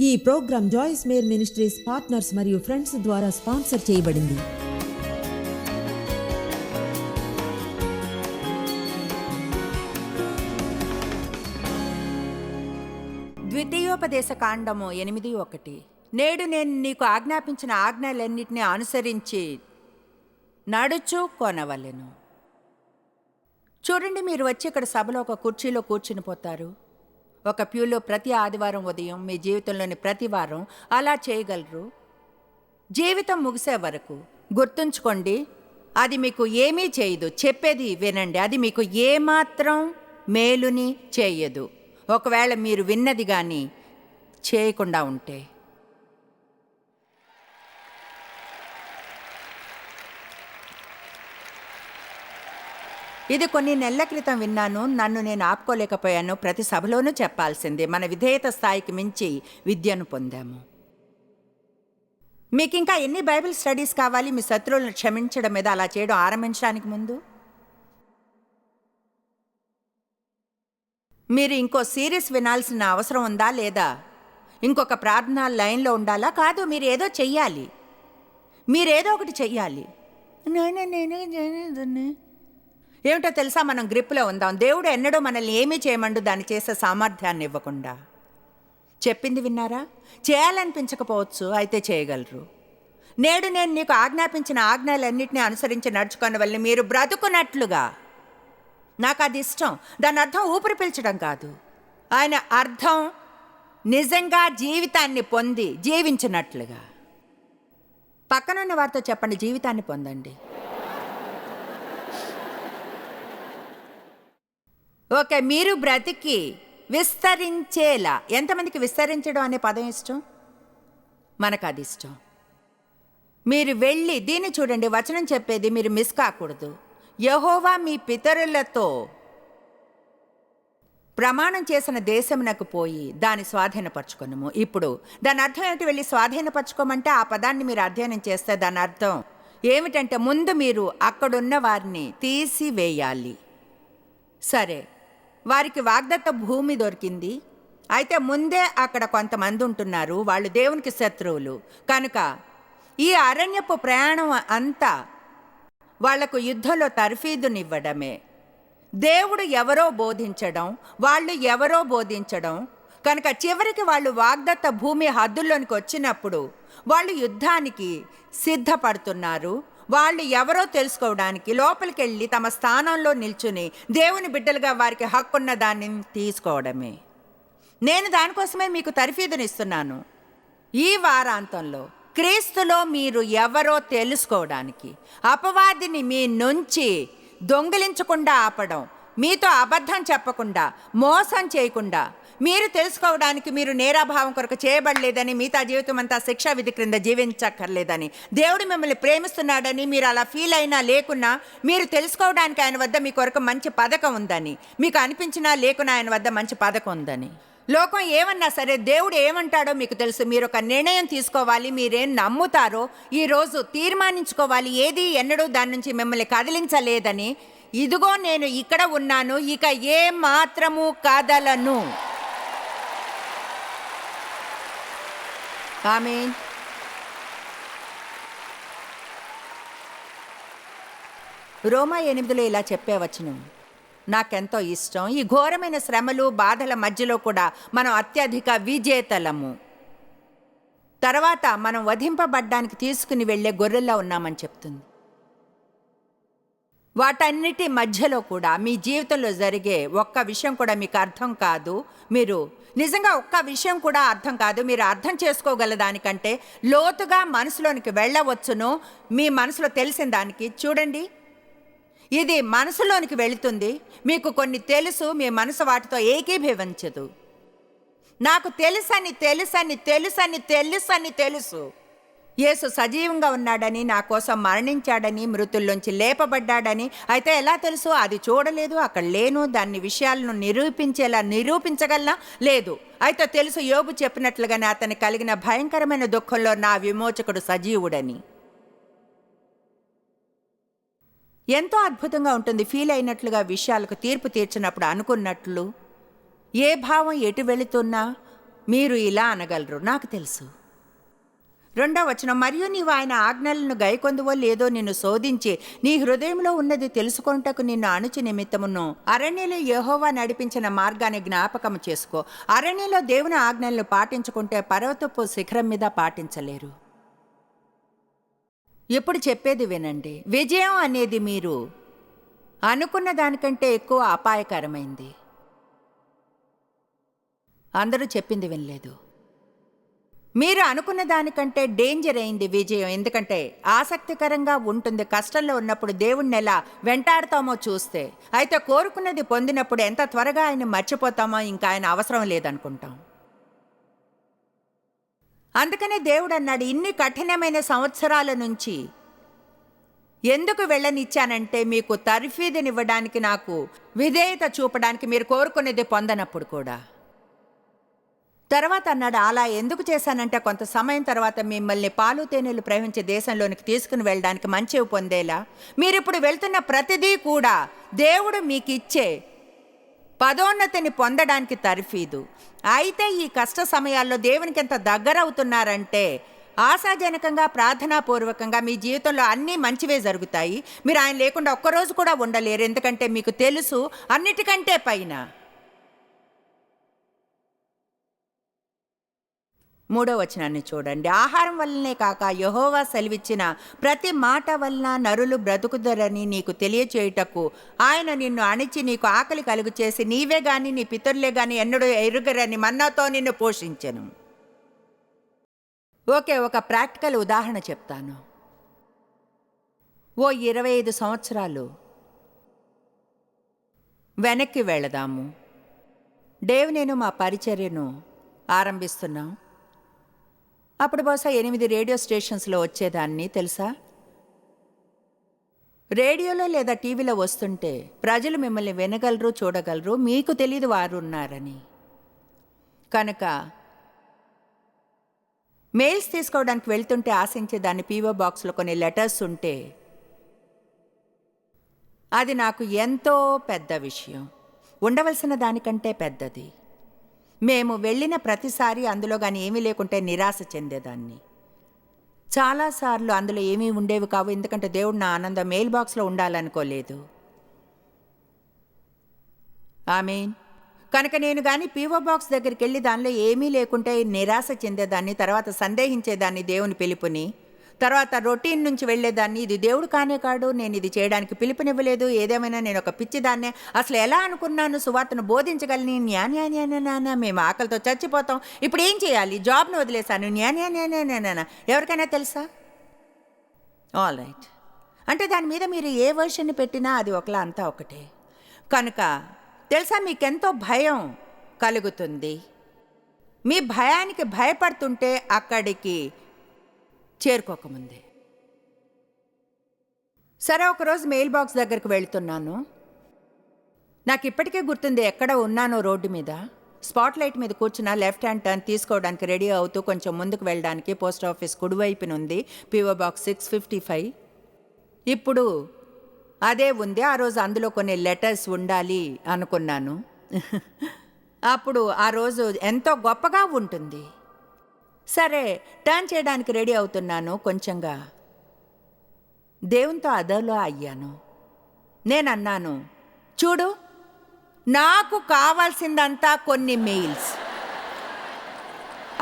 ఈ programme Joyce Meyer ministries partners మరియు friends ద్వారా స్పాన్సర్ చేయబడింది. ద్వితీయోపదేశ కాండము ఎనిమిది ఒకటి. నేడు నేను నీకు ఆజ్ఞాపించిన ఆజ్ఞలన్నిటినీ అనుసరించి నడుచు కొనవలెను. చూడండి మీరు వచ్చి ఇక్కడ సభలో ఒక కుర్చీలో కూర్చుని పోతారు. ఒక ప్యూలో ప్రతి ఆదివారం ఉదయం మీ జీవితంలోని ప్రతి వారం అలా చేయగలరు? జీవితం ముగిసే వరకు గుర్తుంచుకోండి అది మీకు ఏమీ చేయదు. చెప్పేది వినండి అది మీకు ఏమాత్రం మేలుని చేయదు. ఒకవేళ మీరు విన్నది కానీ చేయకుండా ఉంటే ఇది కొన్ని నెలల క్రితం విన్నాను. నన్ను నేను ఆపుకోలేకపోయాను. ప్రతి సభలోనూ చెప్పాల్సిందే. మన విధేయత స్థాయికి మించి విద్యను పొందాము. మీకు ఇంకా ఎన్ని బైబిల్ స్టడీస్ కావాలి? మీ శత్రువులను క్షమించడం మీద అలా చేయడం ఆరంభించడానికి ముందు? మీరు ఇంకో సిరీస్ వినాల్సిన అవసరం ఉందా లేదా? ఇంకొక ప్రార్థన లైన్లో ఉండాలా? కాదు మీరు ఏదో చెయ్యాలి. మీరేదో ఒకటి చెయ్యాలి. నేను నేనే నేనే ఏమిటో తెలుసా? మనం గ్రిప్లో ఉందాం. దేవుడు ఎన్నడూ మనల్ని ఏమీ చేయమండు దాన్ని చేసే సామర్థ్యాన్ని ఇవ్వకుండా. చెప్పింది విన్నారా? చేయాలనిపించకపోవచ్చు అయితే చేయగలరు. నేడు నేను నీకు ఆజ్ఞాపించిన ఆజ్ఞలన్నింటినీ అనుసరించి నడుచుకున్న వల్ల మీరు బ్రతుకున్నట్లుగా. నాకు అది ఇష్టం. దాని అర్థం ఊపిరి పీల్చడం కాదు. ఆయన అర్థం నిజంగా జీవితాన్ని పొంది జీవించినట్లుగా. పక్కనున్న వారితో చెప్పండి జీవితాన్ని పొందండి. ఓకే మీరు బ్రతికి విస్తరించేలా. ఎంతమందికి విస్తరించడం అనే పదం ఇష్టం? మనకు అది ఇష్టం. మీరు వెళ్ళి దీన్ని చూడండి వచనం చెప్పేది మీరు మిస్ కాకూడదు. యహోవా మీ పితరులతో ప్రమాణం చేసిన దేశమునకు పోయి దాన్ని స్వాధీనపరచుకున్నాము ఇప్పుడు దాని అర్థం ఏమిటి? వెళ్ళి స్వాధీనపరచుకోమంటే ఆ పదాన్ని మీరు అధ్యయనం చేస్తే దాని అర్థం ఏమిటంటే ముందు మీరు అక్కడున్న వారిని తీసివేయాలి. సరే వారికి వాగ్దత్త భూమి దొరికింది. అయితే ముందే అక్కడ కొంతమంది ఉంటున్నారు. వాళ్ళు దేవునికి శత్రువులు. కనుక ఈ అరణ్యపు ప్రయాణం అంతా వాళ్ళకు యుద్ధంలో తర్ఫీదునివ్వడమే. దేవుడు ఎవరో బోధించడం వాళ్ళు ఎవరో బోధించడం. కనుక చివరికి వాళ్ళు వాగ్దత్త భూమి హద్దుల్లోనికి వచ్చినప్పుడు వాళ్ళు యుద్ధానికి సిద్ధపడుతున్నారు. వాళ్ళు ఎవరో తెలుసుకోవడానికి లోపలికెళ్ళి తమ స్థానంలో నిల్చుని దేవుని బిడ్డలుగా వారికి హక్కున్న దాన్ని తీసుకోవడమే. నేను దానికోసమే మీకు తర్ఫీదునిస్తున్నాను. ఈ వారాంతంలో క్రీస్తులో మీరు ఎవరో తెలుసుకోవడానికి అపవాదిని మీ నుంచి దొంగిలించకుండా ఆపడం మీతో అబద్ధం చెప్పకుండా మోసం చేయకుండా మీరు తెలుసుకోవడానికి మీరు నేరాభావం కొరకు చేయబడలేదని మిగతా జీవితం అంతా శిక్షా విధి క్రింద జీవించక్కర్లేదని. దేవుడు మిమ్మల్ని ప్రేమిస్తున్నాడని మీరు అలా ఫీల్ అయినా లేకున్నా మీరు తెలుసుకోవడానికి ఆయన వద్ద మీ కొరకు మంచి పథకం ఉందని. మీకు అనిపించినా లేకున్నా ఆయన వద్ద మంచి పథకం ఉందని. లోకం ఏమన్నా సరే దేవుడు ఏమంటాడో మీకు తెలుసు. మీరు ఒక నిర్ణయం తీసుకోవాలి. మీరేం నమ్ముతారో ఈరోజు తీర్మానించుకోవాలి. ఏది ఎన్నడూ దాని నుంచి మిమ్మల్ని కదిలించలేదని. ఇదిగో నేను ఇక్కడ ఉన్నాను. ఇక ఏ మాత్రము కదలను. ఆమె రోమా ఎనిమిదిలో ఇలా చెప్పేవచ్చును నాకెంతో ఇష్టం. ఈ ఘోరమైన శ్రమలు బాధల మధ్యలో కూడా మనం అత్యధిక విజేతలము. తర్వాత మనం వధింపబడ్డానికి తీసుకుని వెళ్ళే గొర్రెల్లా ఉన్నామని చెప్తుంది. వాటన్నిటి మధ్యలో కూడా మీ జీవితంలో జరిగే ఒక్క విషయం కూడా మీకు అర్థం కాదు. మీరు నిజంగా ఒక్క విషయం కూడా అర్థం కాదు. మీరు అర్థం చేసుకోగల దానికంటే లోతుగా మనసులోనికి వెళ్ళవచ్చును. మీ మనసులో తెలిసిన దానికి చూడండి. ఇది మనసులోనికి వెళుతుంది. మీకు కొన్ని తెలుసు. మీ మనసు వాటితో ఏకీభవించదు. నాకు తెలుసని తెలుసని తెలుసని తెలుసని తెలుసు. యేసు సజీవంగా ఉన్నాడని నా కోసం మరణించాడని మృతుల్లోంచి లేపబడ్డాడని. అయితే ఎలా తెలుసు? అది చూడలేదు అక్కడ లేను దాన్ని విషయాలను నిరూపించేలా నిరూపించగలనా? లేదు. అయితే తెలుసు యోబు చెప్పినట్లుగానే అతని కలిగిన భయంకరమైన దుఃఖంలో నా విమోచకుడు సజీవుడని. ఎంతో అద్భుతంగా ఉంటుంది ఫీల్ అయినట్లుగా విషయాలకు తీర్పు తీర్చినప్పుడు అనుకున్నట్లు. ఏ భావం ఎటు వెళుతున్నా మీరు ఇలా అనగలరు నాకు తెలుసు. రెండవ వచనం మరియు నీవు ఆయన ఆజ్ఞలను గైకొందువో లేదో నిన్ను శోధించి నీ హృదయంలో ఉన్నది తెలుసుకొనుటకు నిన్ను అణుచి నిమిత్తమును. అరణ్యలో యెహోవా నడిపించిన మార్గాన్ని జ్ఞాపకం చేసుకో. అరణ్యలో దేవుని ఆజ్ఞలను పాటించుకుంటే పర్వతపు శిఖరం మీద పాటించలేరు. ఇప్పుడు చెప్పేది వినండి. విజయం అనేది మీరు అనుకున్న దానికంటే ఎక్కువ అపాయకరమైంది. అందరూ చెప్పింది వినలేదు. మీరు అనుకున్న దానికంటే డేంజర్ అయింది విజయం. ఎందుకంటే ఆసక్తికరంగా ఉంటుంది కష్టంలో ఉన్నప్పుడు దేవుణ్ణి ఎలా వెంటాడతామో చూస్తే. అయితే కోరుకున్నది పొందినప్పుడు ఎంత త్వరగా ఆయన మర్చిపోతామో ఇంకా ఆయన అవసరం లేదనుకుంటాం. అందుకనే దేవుడు అన్నాడు ఇన్ని కఠినమైన సంవత్సరాల నుంచి ఎందుకు వెళ్ళనిచ్చానంటే మీకు తర్ఫీదునివ్వడానికి నాకు విధేయత చూపడానికి మీరు కోరుకునేది పొందనప్పుడు కూడా. తర్వాత అన్నాడు అలా ఎందుకు చేశానంటే కొంత సమయం తర్వాత మిమ్మల్ని పాలు తేనెలు ప్రవహించే దేశంలోనికి తీసుకుని వెళ్ళడానికి మంచివి పొందేలా. మీరిప్పుడు వెళ్తున్న ప్రతిదీ కూడా దేవుడు మీకు ఇచ్చే పదోన్నతిని పొందడానికి తర్ఫీదు. అయితే ఈ కష్ట సమయాల్లో దేవునికి ఎంత దగ్గర అవుతున్నారంటే ఆశాజనకంగా ప్రార్థనాపూర్వకంగా మీ జీవితంలో అన్నీ మంచివే జరుగుతాయి. మీరు ఆయన లేకుండా ఒక్కరోజు కూడా ఉండలేరు. ఎందుకంటే మీకు తెలుసు అన్నిటికంటే పైన మూడో వచనాన్ని చూడండి. ఆహారం వల్లనే కాక యహోవా సెలవిచ్చిన ప్రతి మాట వలన నరులు బ్రతుకుదరని నీకు తెలియచేయుటకు ఆయన నిన్ను అణిచి నీకు ఆకలి కలుగు చేసి నీవే గాని నీ పితరులే గాని ఎన్నడూ ఎరుగరని మన్నాతో నిన్ను పోషించను. ఓకే ఒక ప్రాక్టికల్ ఉదాహరణ చెప్తాను. ఓ ఇరవై ఐదు సంవత్సరాలు వెనక్కి వెళదాము. డేవ్ నేను మా పరిచర్యను ఆరంభిస్తున్నాం. అప్పుడు బహుశా ఎనిమిది రేడియో స్టేషన్స్లో వచ్చేదాన్ని తెలుసా? రేడియోలో లేదా టీవీలో వస్తుంటే ప్రజలు మిమ్మల్ని వినగలరు చూడగలరు మీకు తెలియదు వారు ఉన్నారని. కనుక మెయిల్స్ తీసుకోవడానికి వెళ్తుంటే ఆశించే దాని పీవో బాక్స్లో కొన్ని లెటర్స్ ఉంటే అది నాకు ఎంతో పెద్ద విషయం. ఉండవలసిన దానికంటే పెద్దది. మేము వెళ్ళిన ప్రతిసారి అందులో కానీ ఏమీ లేకుంటే నిరాశ చెందేదాన్ని. చాలాసార్లు అందులో ఏమీ ఉండేవి కావు ఎందుకంటే దేవుడు నా ఆనందం మెయిల్ బాక్స్లో ఉండాలనుకోలేదు. ఆమెన్. కనుక నేను కానీ పీవో బాక్స్ దగ్గరికి వెళ్ళి దానిలో ఏమీ లేకుంటే నిరాశ చెందేదాన్ని తర్వాత సందేహించేదాన్ని దేవుని పిలుపుని తర్వాత రొటీన్ నుంచి వెళ్ళేదాన్ని. ఇది దేవుడు కానే కాడు నేను ఇది చేయడానికి పిలుపునివ్వలేదు. ఏదేమైనా నేను ఒక పిచ్చిదాన్నే. అసలు ఎలా అనుకున్నాను? సువార్తను బోధించగలని. న్యాన్యాన్యానా మేము ఆకలితో చచ్చిపోతాం. ఇప్పుడు ఏం చేయాలి? జాబ్ను వదిలేశాను. న్యాన్యాన్యానా ఎవరికైనా తెలుసా? ఆల్ రైట్ అంటే దాని మీద మీరు ఏ వర్షన్ పెట్టినా అది ఒకలా అంతా ఒకటే. కనుక తెలుసా మీకెంతో భయం కలుగుతుంది? మీ భయానికి భయపడుతుంటే అక్కడికి చేరుకోకముందే. సరే ఒకరోజు మెయిల్ బాక్స్ దగ్గరకు వెళ్తున్నాను. నాకు ఇప్పటికే గుర్తుంది ఎక్కడ ఉన్నానో రోడ్డు మీద. స్పాట్ లైట్ మీద కూర్చున్న లెఫ్ట్ హ్యాండ్ టర్న్ తీసుకోవడానికి రెడీ అవుతూ కొంచెం ముందుకు వెళ్ళడానికి పోస్ట్ ఆఫీస్ కుడివైపున ఉంది PO box six fifty five. ఇప్పుడు అదే ఉంది ఆ రోజు అందులో కొన్ని లెటర్స్ ఉండాలి అనుకున్నాను. అప్పుడు ఆ రోజు ఎంతో గొప్పగా ఉంటుంది. సరే టర్న్ చేయడానికి రెడీ అవుతున్నాను కొంచెంగా. దేవునితో అదలో అయ్యాను. నేను అన్నాను చూడు నాకు కావాల్సిందంతా కొన్ని మెయిల్స్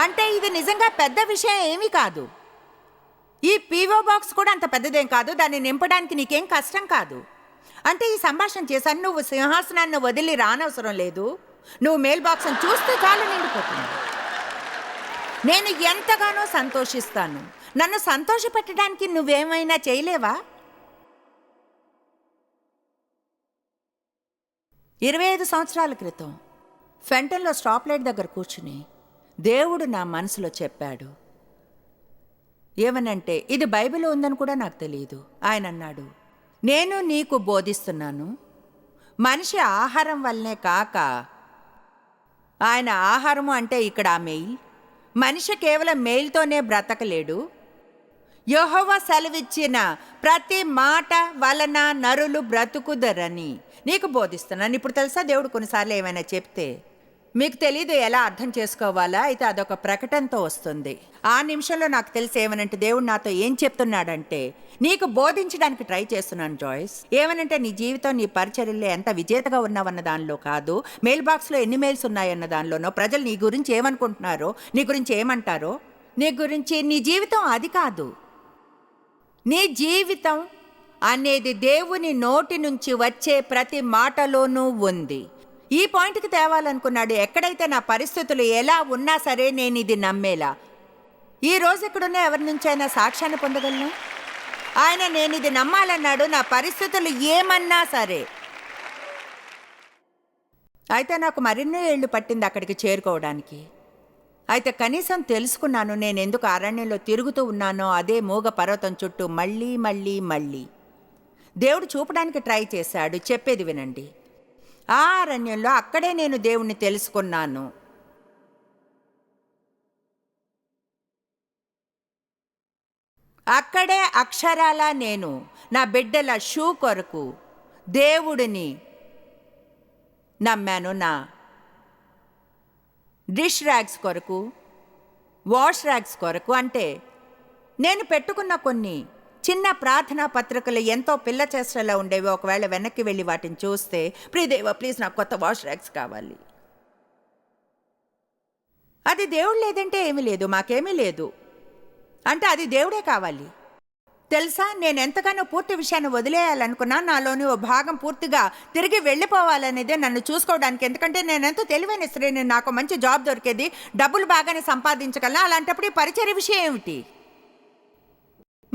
అంటే ఇది నిజంగా పెద్ద విషయం ఏమీ కాదు. ఈ పీవో బాక్స్ కూడా అంత పెద్దదేం కాదు దాన్ని నింపడానికి నీకేం కష్టం కాదు. అంటే ఈ సంభాషణ చేశాను నువ్వు సింహాసనాన్ని వదిలి రానవసరం లేదు. నువ్వు మెయిల్ బాక్స్ని చూస్తే చాలు నిండిపోతుంది. నేను ఎంతగానో సంతోషిస్తాను. నన్ను సంతోషపెట్టడానికి నువ్వేమైనా చేయలేవా? ఇరవై ఐదు సంవత్సరాల క్రితం ఫెంటన్లో స్టాప్ లైట్ దగ్గర కూర్చుని దేవుడు నా మనసులో చెప్పాడు. ఏమనంటే ఇది బైబిల్ ఉందని కూడా నాకు తెలియదు ఆయన అన్నాడు నేను నీకు బోధిస్తున్నాను మనిషి ఆహారం వల్లనే కాక ఆయన ఆహారము అంటే ఇక్కడ ఆ మెయిల్ మనిషి కేవలం మెయిల్తోనే బ్రతకలేడు. యెహోవా సెలవిచ్చిన ప్రతి మాట వలన నరులు బ్రతుకుదరని నీకు బోధిస్తున్నాను. ఇప్పుడు తెలుసా దేవుడు కొన్నిసార్లు ఏమైనా చెప్తే మీకు తెలియదు ఎలా అర్థం చేసుకోవాలా? అయితే అదొక ప్రకటనతో వస్తుంది. ఆ నిమిషంలో నాకు తెలిసి ఏమనంటే దేవుడు నాతో ఏం చెప్తున్నాడంటే నీకు బోధించడానికి ట్రై చేస్తున్నాను జాయిస్. ఏమనంటే నీ జీవితం నీ పరిచర్యలో ఎంత విజేతగా ఉన్నావన్న దానిలో కాదు మెయిల్ బాక్స్లో ఎన్ని మెయిల్స్ ఉన్నాయన్న దానిలోనో ప్రజలు నీ గురించి ఏమనుకుంటున్నారో నీ గురించి ఏమంటారో నీ గురించి నీ జీవితం అది కాదు. నీ జీవితం అనేది దేవుని నోటి నుంచి వచ్చే ప్రతి మాటలోనూ ఉంది. ఈ పాయింట్కి తేవాలనుకున్నాడు. ఎక్కడైతే నా పరిస్థితులు ఎలా ఉన్నా సరే నేను ఇది నమ్మేలా. ఈ రోజు ఇక్కడున్న ఎవరి నుంచైనా సాక్ష్యాన్ని పొందగలను? ఆయన నేను ఇది నమ్మాలన్నాడు. నా పరిస్థితులు ఏమన్నా సరే. అయితే నాకు మరిన్నో ఏళ్ళు పట్టింది అక్కడికి చేరుకోవడానికి. అయితే కనీసం తెలుసుకున్నాను నేను ఎందుకు అరణ్యంలో తిరుగుతూ ఉన్నానో అదే మూగ పర్వతం చుట్టూ మళ్ళీ మళ్ళీ మళ్ళీ. దేవుడు చూపడానికి ట్రై చేశాడు. చెప్పేది వినండి. ఆ అరణ్యంలో అక్కడే నేను దేవుణ్ణి తెలుసుకున్నాను. అక్కడే అక్షరాల నేను నా బిడ్డల షూ కొరకు దేవుడిని నమ్మాను. నా డిష్ ర్యాగ్స్ కొరకు వాష్ ర్యాగ్స్ కొరకు అంటే నేను పెట్టుకున్న కొన్ని చిన్న ప్రార్థనా పత్రికలు ఎంతో పిల్ల చేష్టలో ఉండేవి. ఒకవేళ వెనక్కి వెళ్ళి వాటిని చూస్తే ప్రియదేవ ప్లీజ్ నాకు కొత్త వాష్ ర్యాక్స్ కావాలి. అది దేవుడు లేదంటే ఏమీ లేదు మాకేమీ లేదు. అంటే అది దేవుడే కావాలి. తెలుసా నేను ఎంతగానో పూర్తి విషయాన్ని వదిలేయాలనుకున్నా నాలోని ఓ భాగం పూర్తిగా తిరిగి వెళ్ళిపోవాలనేదే నన్ను చూసుకోవడానికి. ఎందుకంటే నేను ఎంతో తెలివైన స్త్రీని నాకు మంచి జాబ్ దొరికేది డబ్బులు బాగానే సంపాదించగలను. అలాంటప్పుడు ఈ పరిచయ విషయం ఏమిటి?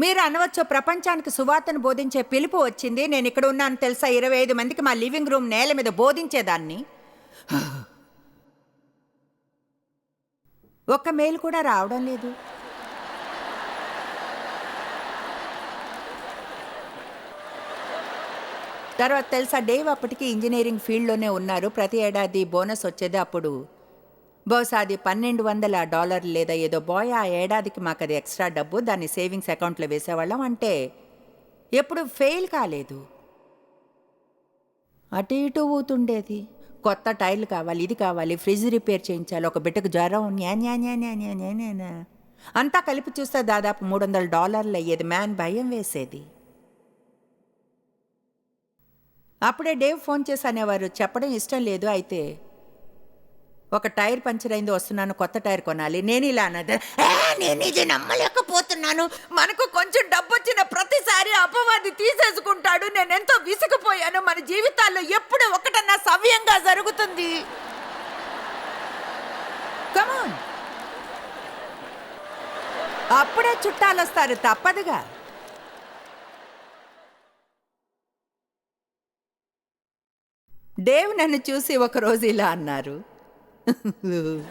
మీరు అనవచ్చు ప్రపంచానికి సువార్తను బోధించే పిలుపు వచ్చింది. నేను ఇక్కడ ఉన్నాను తెలుసా? ఇరవై ఐదు మందికి మా లివింగ్ రూమ్ నేల మీద బోధించేదాన్ని. ఒక్క మెయిల్ కూడా రావడం లేదు. తర్వాత తెలుసా డేవ్ అప్పటికి ఇంజనీరింగ్ ఫీల్డ్లోనే ఉన్నారు. ప్రతి ఏడాది బోనస్ వచ్చేది అప్పుడు బహుశా అది పన్నెండు వందల డాలర్లు లేదా ఏదో బాయ్ ఆ ఏడాదికి మాకు అది ఎక్స్ట్రా డబ్బు దాన్ని సేవింగ్స్ అకౌంట్లో వేసేవాళ్ళం అంటే ఎప్పుడు ఫెయిల్ కాలేదు. అటు ఇటు ఊతుండేది. కొత్త టైర్లు కావాలి ఇది కావాలి ఫ్రిడ్జ్ రిపేర్ చేయించాలి ఒక బిడ్డకు జ్వరం అంతా కలిపి చూస్తే దాదాపు మూడు వందల డాలర్లు అయ్యేది మ్యాన్ భయం వేసేది. అప్పుడే డేవ్ ఫోన్ చేసి అనేవారు చెప్పడం ఇష్టం లేదు అయితే ఒక టైర్ పంచర్ అయింది వస్తున్నాను కొత్త టైర్ కొనాలి. నేను ఇలా అన్నది. నేను ఇది నమ్మలేకపోతున్నాను. మనకు కొంచెం డబ్బు వచ్చిన ప్రతిసారి అపవాది తీసేసుకుంటాడు. నేను ఎంతో విసిగిపోయాను. మన జీవితాల్లో ఎప్పుడు ఒకటన్నా సవ్యంగా జరుగుతుంది. కమాన్ అప్పుడే చుట్టాలు వస్తారు తప్పదుగా. డేవ్ నన్ను చూసి ఒకరోజు ఇలా అన్నారు.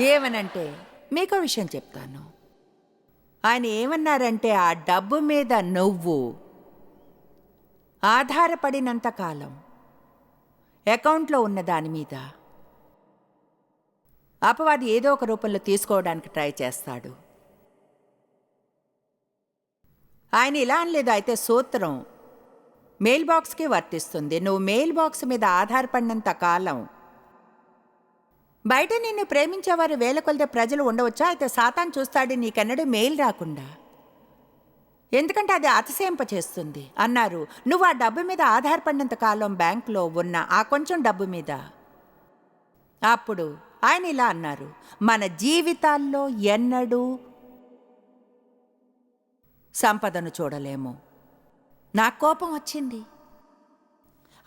ఏమనంటే మీకో విషయం చెప్తాను. ఆయన ఏమన్నారంటే ఆ డబ్బు మీద నువ్వు ఆధారపడినంత కాలం అకౌంట్లో ఉన్న దాని మీద అపవాది ఏదో ఒక రూపంలో తీసుకోవడానికి ట్రై చేస్తాడు. ఆయన ఇలా అనలేదు అయితే సూత్రం మెయిల్ బాక్స్కి వర్తిస్తుంది. నువ్వు మెయిల్ బాక్స్ మీద ఆధారపడినంత కాలం. బయట నిన్ను ప్రేమించేవారు వేల కొలితే ప్రజలు ఉండవచ్చా? అయితే సాతాన్ చూస్తాడు నీకెన్నడూ మెయిల్ రాకుండా. ఎందుకంటే అది అతిశయింప చేస్తుంది. అన్నారు. నువ్వు ఆ డబ్బు మీద ఆధారపడినంత కాలం బ్యాంకులో ఉన్న ఆ కొంచెం డబ్బు మీద. అప్పుడు ఆయన ఇలా అన్నారు. మన జీవితాల్లో ఎన్నడూ సంపదను చూడలేము. నాకు కోపం వచ్చింది.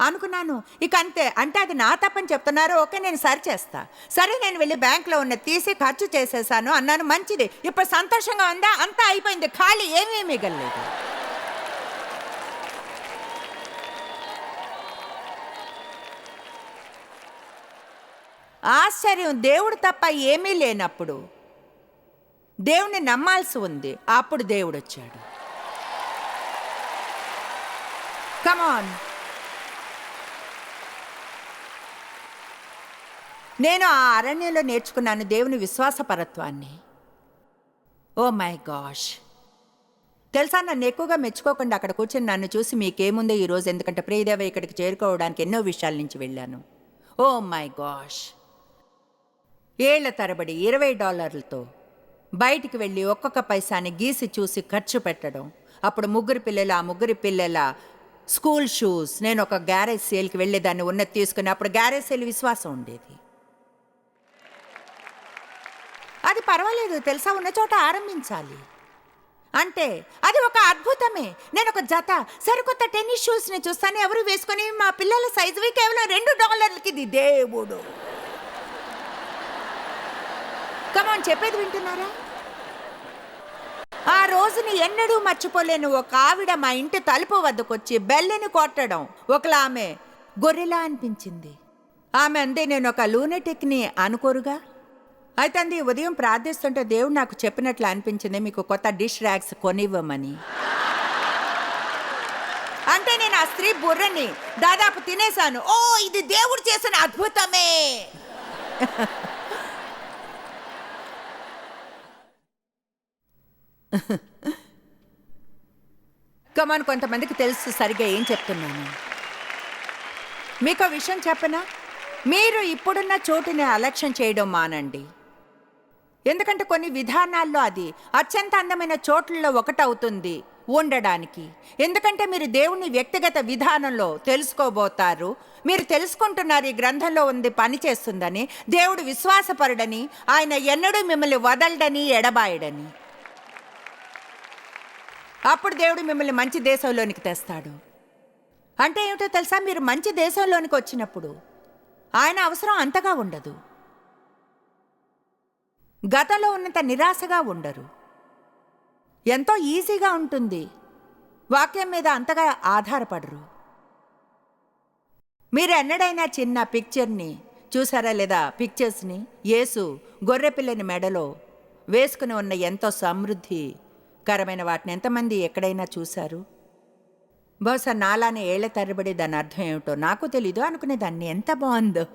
అనుకున్నాను ఇక అంతే అంటే అది నా తప్పని చెప్తున్నారు ఓకే నేను సరి చేస్తా సరే నేను వెళ్ళి బ్యాంక్లో ఉన్న తీసి ఖర్చు చేసేసాను అన్నాను మంచిది. ఇప్పుడు సంతోషంగా ఉందా? అంతా అయిపోయింది ఖాళీ ఏమీ మిగలలేదు. ఆశ్చర్యం దేవుడు తప్ప ఏమీ లేనప్పుడు. దేవుణ్ణి నమ్మాల్సి ఉంది అప్పుడు దేవుడు వచ్చాడు. కమాన్ నేను ఆ అరణ్యంలో నేర్చుకున్నాను దేవుని విశ్వాసపరత్వాన్ని. ఓ మై గాష్ తెలుసా? నన్ను ఎక్కువగా మెచ్చుకోకుండా అక్కడ కూర్చొని నన్ను చూసి మీకేముందో ఈరోజు ఎందుకంటే ప్రియదేవ ఇక్కడికి చేరుకోవడానికి ఎన్నో విషయాల నుంచి వెళ్ళాను. ఓ మై గాష్ ఏళ్ళ తరబడి ఇరవై డాలర్లతో బయటికి వెళ్ళి ఒక్కొక్క పైసాని గీసి చూసి ఖర్చు పెట్టడం. అప్పుడు ముగ్గురు పిల్లలు ఆ ముగ్గురు పిల్లల స్కూల్ షూస్. నేను ఒక గ్యారేజ్ సేల్కి వెళ్ళేదాన్ని ఉన్నది తీసుకుని అప్పుడు గ్యారేజ్ సేల్ విశ్వాసం ఉండేది. అది పర్వాలేదు తెలుసా? ఉన్న చోట ఆరంభించాలి. అంటే అది ఒక అద్భుతమే. నేను ఒక జత సరికొత్త టెన్నిస్ షూస్ని చూస్తాను ఎవరు వేసుకొని మా పిల్లల సైజువి కేవలం రెండు డాలర్లకి ఇది దేవుడు. కమాన్ చెప్పేది వింటున్నారా? ఆ రోజుని ఎన్నడూ మర్చిపోలేను ఒక ఆవిడ మా ఇంటి తలుపు వద్దకొచ్చి బెల్లిని కొట్టడం. ఒకలా ఆమె గొర్రెలా అనిపించింది. ఆమె అందే నేను ఒక లూనెటిక్ని అనుకోరుగా? అయితే అంది ఉదయం ప్రార్థిస్తుంటే దేవుడు నాకు చెప్పినట్లు అనిపించింది మీకు కొత్త డిష్ ర్యాక్స్ కొనివ్వమని. అంటే నేను ఆ స్త్రీ బుర్రని దాదాపు తినేశాను. ఓ ఇది దేవుడు చేసిన అద్భుతమే! కమాన్ కొంతమందికి తెలుసు సరిగ్గా ఏం చెప్తున్నాను. మీకు విషయం చెప్పనా? మీరు ఇప్పుడున్న చోటుని అలక్ష్యం చేయడం మానండి. ఎందుకంటే కొన్ని విధానాల్లో అది అత్యంత అందమైన చోట్లలో ఒకటవుతుంది ఉండడానికి. ఎందుకంటే మీరు దేవుని వ్యక్తిగత విధానంలో తెలుసుకోబోతారు. మీరు తెలుసుకుంటున్నారు ఈ గ్రంథంలో ఉంది పని చేస్తుందని దేవుడు విశ్వాసపరుడని ఆయన ఎన్నడూ మిమ్మల్ని వదలడని ఎడబాయడని. అప్పుడు దేవుడు మిమ్మల్ని మంచి దేశంలోనికి తెస్తాడు. అంటే ఏమిటో తెలుసా? మీరు మంచి దేశంలోనికి వచ్చినప్పుడు ఆయన అవసరం అంతగా ఉండదు. గతంలో ఉన్నంత నిరాశగా ఉండరు. ఎంతో ఈజీగా ఉంటుంది. వాక్యం మీద అంతగా ఆధారపడరు. మీరు ఎన్నడైనా చిన్న పిక్చర్ని చూసారా లేదా? పిక్చర్స్ని? యేసు గొర్రెపిల్లని మెడలో వేసుకుని ఉన్న ఎంతో సమృద్ధి కరమైన వాటిని ఎంతమంది ఎక్కడైనా చూశారు? బహుశా నాలానే ఏళ్ళ తరబడి దాని అర్థం ఏమిటో నాకు తెలీదు అనుకునేదాన్ని ఎంత బాగుందో.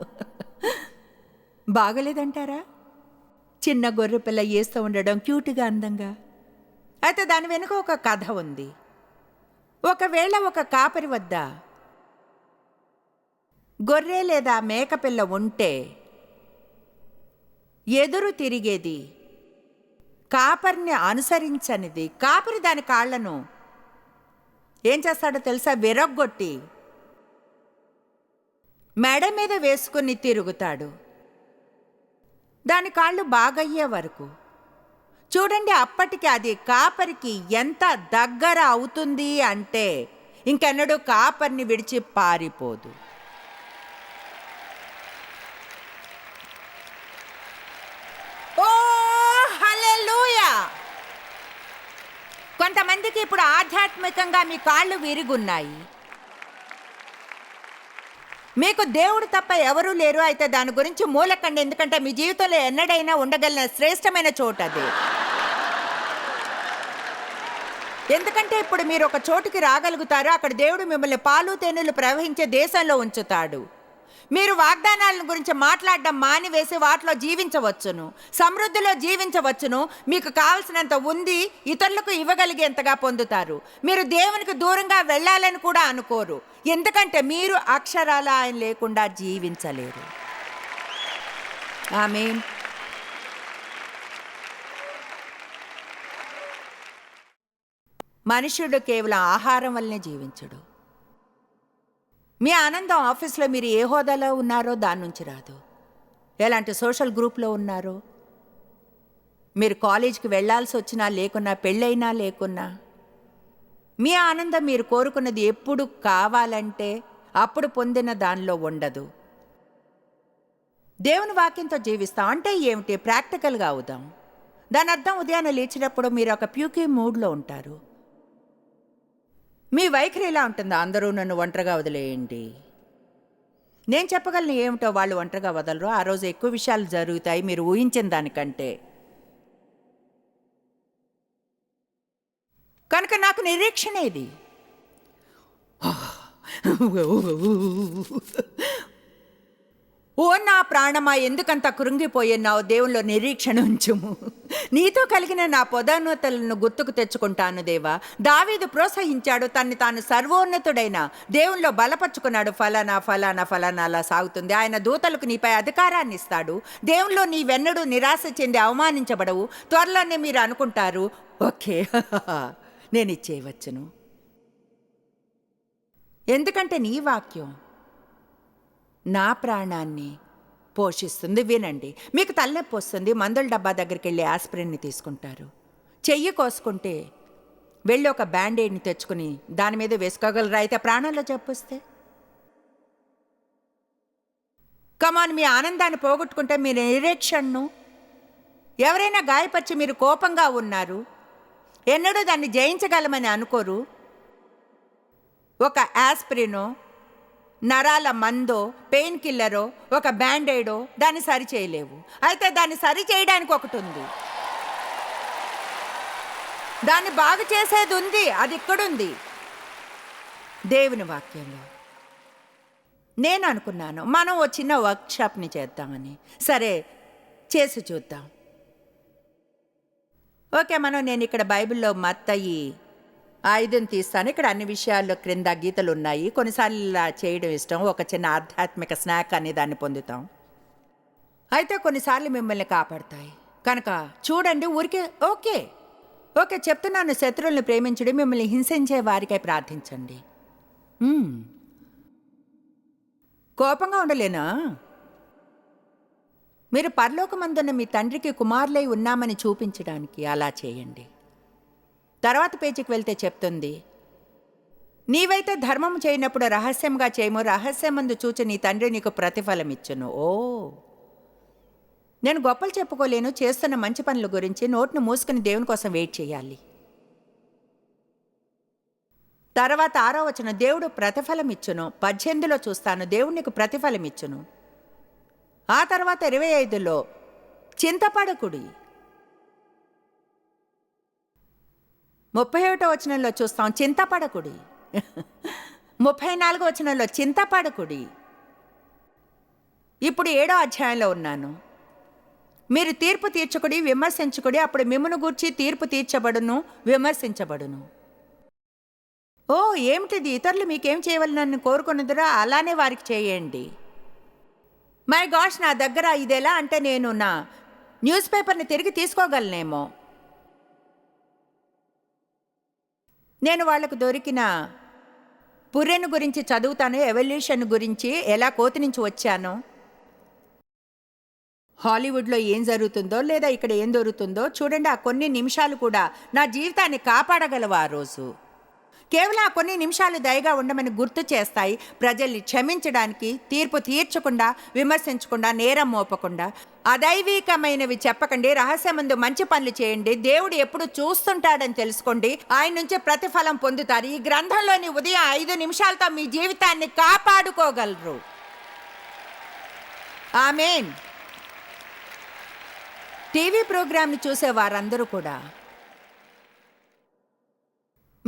బాగలేదంటారా? చిన్న గొర్రె పిల్ల వేస్తూ ఉండడం క్యూట్గా అందంగా. అయితే దాని వెనుక ఒక కథ ఉంది. ఒకవేళ ఒక కాపరి వద్ద గొర్రె లేదా మేకపిల్ల ఉంటే ఎదురు తిరిగేది కాపరిని అనుసరించనిది. కాపరి దాని కాళ్ళను ఏం చేస్తాడో తెలుసా? విరగ్గొట్టి మెడ మీద వేసుకుని తిరుగుతాడు. దాని కాళ్ళు బాగయ్యే వరకు. చూడండి అప్పటికి అది కాపరికి ఎంత దగ్గర అవుతుంది అంటే ఇంకెన్నడూ కాపరిని విడిచి పారిపోదు ఓ హల్లెలూయా కొంతమందికి ఇప్పుడు ఆధ్యాత్మికంగా మీ కాళ్ళు విరిగున్నాయి. మీకు దేవుడు తప్ప ఎవరూ లేరు. అయితే దాని గురించి మూలకండి. ఎందుకంటే మీ జీవితంలో ఎన్నడైనా ఉండగలిగిన శ్రేష్టమైన చోటు అది. ఎందుకంటే ఇప్పుడు మీరు ఒక చోటుకి రాగలుగుతారు. అక్కడ దేవుడు మిమ్మల్ని పాలు తేనెలు ప్రవహించే దేశంలో ఉంచుతాడు. మీరు వాగ్దానాల గురించి మాట్లాడడం మానివేసి వాటిలో జీవించవచ్చును. సమృద్ధిలో జీవించవచ్చును. మీకు కావలసినంత ఉంది ఇతరులకు ఇవ్వగలిగేంతగా పొందుతారు. మీరు దేవునికి దూరంగా వెళ్ళాలని కూడా అనుకోరు. ఎందుకంటే మీరు అక్షరాల ఆయన లేకుండా జీవించలేరు. ఆమె మనుషుడు కేవలం ఆహారం వల్లనే జీవించడు. మీ ఆనందం ఆఫీస్లో మీరు ఏ హోదాలో ఉన్నారో దాని నుంచి రాదు. ఎలాంటి సోషల్ గ్రూప్లో ఉన్నారో? మీరు కాలేజీకి వెళ్ళాల్సి వచ్చినా లేకున్నా పెళ్ళైనా లేకున్నా మీ ఆనందం మీరు కోరుకున్నది ఎప్పుడు కావాలంటే అప్పుడు పొందిన దానిలో ఉండదు. దేవుని వాక్యంతో జీవిస్తాం అంటే ఏమిటి? ప్రాక్టికల్గా అవుదాం. దాని అర్థం ఉదయాన్నే లేచినప్పుడు మీరు ఒక ప్యూకీ మూడ్లో ఉంటారు. మీ వైఖరి ఎలా ఉంటుందో? అందరూ నన్ను ఒంటరిగా వదిలేయండి. నేను చెప్పగలను ఏమిటో వాళ్ళు ఒంటరిగా వదలరు. ఆ రోజు ఎక్కువ విషయాలు జరుగుతాయి. మీరు ఊహించిన దానికంటే. కనుక నాకు నిరీక్షణ ఇది. ఓ నా ప్రాణమా ఎందుకంత కృంగిపోయినావు? దేవుల్లో నిరీక్షణ ఉంచుము. నీతో కలిగిన నా పదోన్నతులను గుర్తుకు తెచ్చుకుంటాను దేవా. దావీదు ప్రోత్సహించాడు తన్ని తాను సర్వోన్నతుడైన దేవుల్లో బలపరుచుకున్నాడు. ఫలానా ఫలానా ఫలానా అలా సాగుతుంది. ఆయన దూతలకు నీపై అధికారాన్ని ఇస్తాడు. దేవుల్లో నీవెన్నడూ నిరాశ చెంది అవమానించబడవు. త్వరలోనే మీరు అనుకుంటారు ఓకే నేను ఇచ్చేయవచ్చును ఎందుకంటే నీ వాక్యం నా ప్రాణాన్ని పోషిస్తుంది వినండి. మీకు తలనొప్పి వస్తుంది మందుల డబ్బా దగ్గరికి వెళ్ళి ఆస్పిరిన్ని తీసుకుంటారు. చెయ్యి కోసుకుంటే వెళ్ళి ఒక బ్యాండేడ్ని తెచ్చుకుని దాని మీద వేసుకోగలరా? అయితే ప్రాణంలో చెప్పొస్తే కమాన్ మీ ఆనందాన్ని పోగొట్టుకుంటే మీ నిరీక్షణను ఎవరైనా గాయపరిచి మీరు కోపంగా ఉన్నారు ఎన్నడూ దాన్ని జయించగలమని అనుకోరు. ఒక యాస్పిరినో నరాల మందో పెయిన్ కిల్లరో ఒక బ్యాండేడో దాన్ని సరి చేయలేవు. అయితే దాన్ని సరి చేయడానికి ఒకటి ఉంది. దాన్ని బాగు చేసేది ఉంది అది ఇక్కడుంది. దేవుని వాక్యంలో. నేను అనుకున్నాను మనం ఓ చిన్న వర్క్షాప్ని చేద్దామని. సరే చేసి చూద్దాం. ఓకే మనం నేను ఇక్కడ బైబిల్లో మత్తయి ఆయుధం తీస్తాను. ఇక్కడ అన్ని విషయాల్లో క్రింద గీతలు ఉన్నాయి కొన్నిసార్లు ఇలా చేయడం ఇష్టం. ఒక చిన్న ఆధ్యాత్మిక స్నాక్ అనే దాన్ని పొందుతాం. అయితే కొన్నిసార్లు మిమ్మల్ని కాపాడతాయి. కనుక చూడండి ఊరికే ఓకే. ఓకే చెప్తున్నాను. శత్రువుల్ని ప్రేమించడం మిమ్మల్ని హింసించే వారికై ప్రార్థించండి. కోపంగా ఉండలేనా? మీరు పరలోకమందున్న మీ తండ్రికి కుమారులై ఉన్నామని చూపించడానికి అలా చేయండి. తర్వాత పేజీకి వెళ్తే చెప్తుంది. నీవైతే ధర్మం చేయనప్పుడు రహస్యంగా చేయము రహస్యమందు చూచి నీ తండ్రి నీకు ప్రతిఫలం ఇచ్చును. ఓ! నేను గొప్పలు చెప్పుకోలేను చేస్తున్న మంచి పనుల గురించి నోట్ను మూసుకుని దేవుని కోసం వెయిట్ చేయాలి. తర్వాత ఆరో వచనం దేవుడు ప్రతిఫలం ఇచ్చును. పద్దెనిమిదిలో చూస్తాను దేవుడు నీకు ప్రతిఫలం ఇచ్చును. ఆ తర్వాత ఇరవై ఐదులో చింతపడకుడి. ముప్పై ఒకటో వచనంలో చూస్తాం చింతపడకుడి. ముప్పై నాలుగో వచనంలో చింతపడకుడి. ఇప్పుడు ఏడో అధ్యాయంలో ఉన్నాను. మీరు తీర్పు తీర్చకుడి విమర్శించుకుడి అప్పుడు మిమ్మను గూర్చి తీర్పు తీర్చబడును విమర్శించబడును. ఓ ఏమిటిది? ఇతరులు మీకేం చేయవలనని కోరుకున్నదిరా అలానే వారికి చేయండి. మై గాష్ నా దగ్గర ఇదెలా అంటే నేను నా న్యూస్ పేపర్ని తిరిగి తీసుకోగలనేమో. నేను వాళ్ళకు దొరికిన పుర్రెను గురించి చదువుతాను ఎవల్యూషన్ గురించి ఎలా కోతి నుంచి వచ్చానో? హాలీవుడ్లో ఏం జరుగుతుందో లేదా ఇక్కడ ఏం దొరుకుతుందో చూడండి. ఆ కొన్ని నిమిషాలు కూడా నా జీవితాన్ని కాపాడగలవు ఆ రోజు. కేవలం కొన్ని నిమిషాలు దయగా ఉండమని గుర్తు చేస్తాయి. ప్రజల్ని క్షమించడానికి తీర్పు తీర్చకుండా విమర్శించకుండా నేరం మోపకుండా. అదైవికమైనవి చెప్పకండి. రహస్యమందు మంచి పనులు చేయండి. దేవుడు ఎప్పుడు చూస్తుంటాడని తెలుసుకోండి. ఆయన నుంచి ప్రతిఫలం పొందుతారు. ఈ గ్రంథంలోని ఉదయం ఐదు నిమిషాలతో మీ జీవితాన్ని కాపాడుకోగలరు. ఆమెన్. టీవీ ప్రోగ్రాంని చూసే వారందరూ కూడా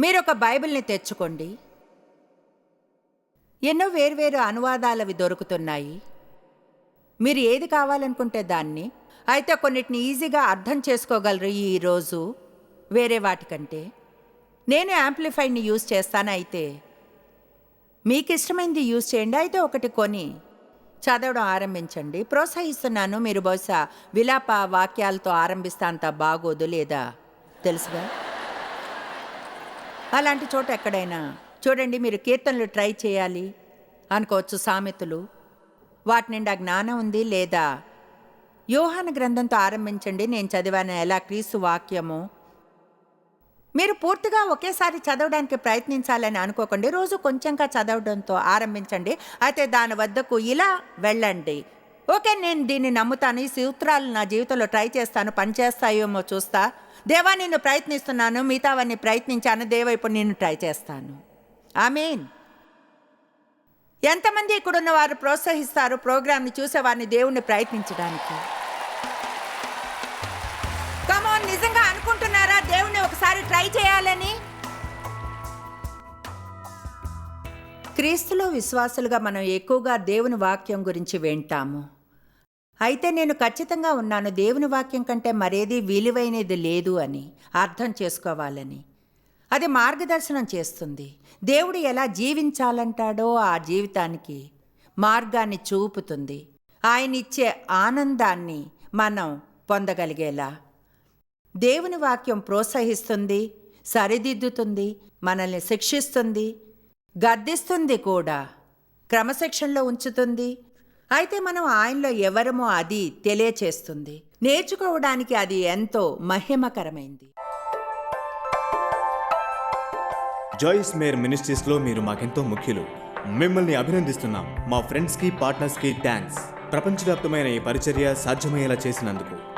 మీరొక బైబిల్ని తెచ్చుకోండి. ఎన్నో వేర్వేరు అనువాదాలవి దొరుకుతున్నాయి. మీరు ఏది కావాలనుకుంటే దాన్ని అయితే కొన్నిటిని ఈజీగా అర్థం చేసుకోగలరు ఈరోజు వేరే వాటికంటే. నేను యాంప్లిఫైడ్ని యూజ్ చేస్తాను అయితే. మీకు ఇష్టమైంది యూజ్ చేయండి అయితే ఒకటి కొని. చదవడం ఆరంభించండి. ప్రోత్సహిస్తున్నాను మీరు బహుశా విలాప వాక్యాలతో ఆరంభిస్తే అంత బాగోదు లేదా? తెలుసుగా? అలాంటి చోట ఎక్కడైనా చూడండి మీరు కీర్తనలు ట్రై చేయాలి అనుకోవచ్చు సామెతలు. వాటి నిండా జ్ఞానం ఉంది లేదా? యోహాన గ్రంథంతో ఆరంభించండి నేను చదివాను. ఎలా? క్రీస్తు వాక్యము. మీరు పూర్తిగా ఒకేసారి చదవడానికి ప్రయత్నించాలని అనుకోకండి. రోజు కొంచెంగా చదవడంతో ఆరంభించండి. అయితే దాని వద్దకు ఇలా వెళ్ళండి. ఓకే నేను దీన్ని నమ్ముతాను. ఈ సూత్రాలు నా జీవితంలో ట్రై చేస్తాను. పనిచేస్తాయేమో చూస్తా. దేవా నేను ప్రయత్నిస్తున్నాను మిగతావన్నీ ప్రయత్నించాను దేవ ఇప్పుడు నేను ట్రై చేస్తాను. ఐ మీన్ ఎంతమంది ఇక్కడున్న వారు ప్రోత్సహిస్తారు ప్రోగ్రామ్ని చూసేవారిని దేవుణ్ణి ప్రయత్నించడానికి? కమోన్ నిజంగా అనుకుంటున్నారా దేవుణ్ణి ఒకసారి ట్రై చేయాలని? క్రీస్తులో విశ్వాసులుగా మనం ఎక్కువగా దేవుని వాక్యం గురించి వింటాము. అయితే నేను ఖచ్చితంగా ఉన్నాను దేవుని వాక్యం కంటే మరేది విలువైనది లేదు అని అర్థం చేసుకోవాలని. అది మార్గదర్శనం చేస్తుంది. దేవుడు ఎలా జీవించాలంటాడో ఆ జీవితానికి మార్గాన్ని చూపుతుంది. ఆయన ఇచ్చే ఆనందాన్ని మనం పొందగలిగేలా. దేవుని వాక్యం ప్రోత్సహిస్తుంది సరిదిద్దుతుంది మనల్ని శిక్షిస్తుంది గద్దిస్తుంది కూడా క్రమశిక్షణలో ఉంచుతుంది అయితే మనం ఆయనలో ఎవరమో అది తెలియచేస్తుంది. నేర్చుకోవడానికి అది ఎంతో మహిమకరమైంది. జాయిస్ మేర్ మినిస్ట్రీస్లో మీరు మాకెంతో ముఖ్యులు. మిమ్మల్ని అభినందిస్తున్నాం. మా ఫ్రెండ్స్కి పార్ట్నర్స్కి థ్యాంక్స్ ప్రపంచవ్యాప్తమైన ఈ పరిచర్య సాధ్యమయ్యేలా చేసినందుకు.